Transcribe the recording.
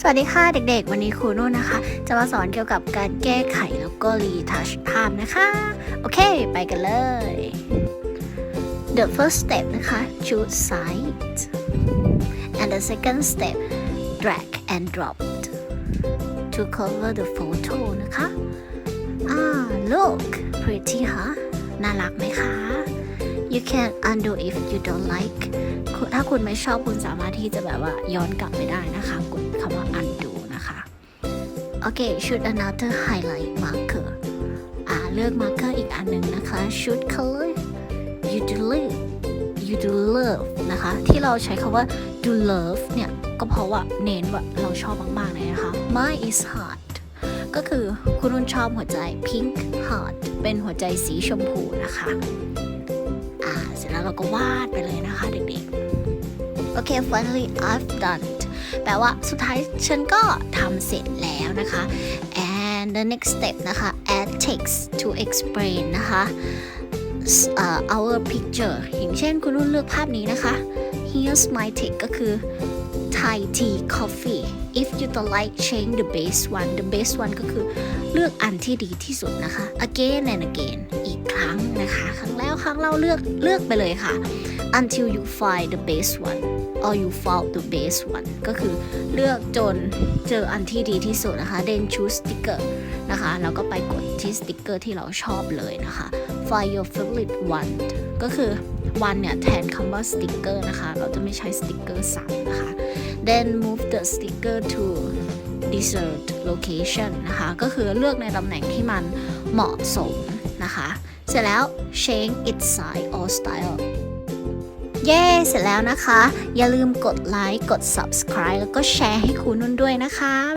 สวัสดีค่ะเด็กๆ วันนี้ครูนุ่นนะคะ จะมาสอนเกี่ยวกับการแก้ไขแล้วก็รีทัชภาพนะคะ โอเค ไปกันเลย The first step นะคะ choose side and the second step drag and drop to cover the photo นะคะอ่า look pretty ฮะน่ารักไหมคะ you can undo if you don't like ถ้าคุณไม่ชอบคุณสามารถที่จะแบบว่าย้อนกลับไปได้นะคะ กดคำว่า undo นะคะ โอเค shoot another highlight marker อ่าเลือก marker อีกอันหนึ่งนะคะ shoot color you do love you do love นะคะ ที่เราใช้คำว่า do love เนี่ย ก็เพราะว่าเน้นว่าเราชอบมาก ๆ เลยนะคะ mine is heart ก็คือคุณนุ่นชอบหัวใจ pink heart เป็นหัวใจสีชมพูนะคะ อ่า เสร็จแล้วเราก็วาดไปเลยนะคะเด็กๆ โอเค finally I've done it แปลว่าสุดท้ายฉันก็ทำเสร็จแล้วนะคะ and the next step นะคะ add text to explain นะคะ s- เอ่อ our picture อย่างเช่นคุณนุ่นเลือกภาพนี้นะคะ here's my text ก็คือ Thai tea coffee if you don't like change the best one the best one ก็คือเลือกอันที่ดีที่สุดนะคะ again and again อีกครั้งนะคะ ครั้งแล้วครั้งเล่าเลือกเลือกไปเลยค่ะ until you find the best one or you found the best one ก็คือเลือกจนเจออันที่ดีที่สุดนะคะ then choose sticker นะคะแล้วก็ไปกดที่สติกเกอร์ที่เราชอบเลยนะคะ find your favorite one ก็คือ one เนี่ยแทนคำว่าสติกเกอร์นะคะ เราจะไม่ใช้สติกเกอร์ซ้ำนะคะ then move the sticker to desired location นะคะ ก็คือเลือกในตำแหน่งที่มันเหมาะสมนะคะ เสร็จแล้ว change its size or style เย้ เสร็จแล้วนะคะ อย่าลืมกดไลค์ กด subscribe แล้วก็แชร์ให้ครูนุ่นด้วยนะคะ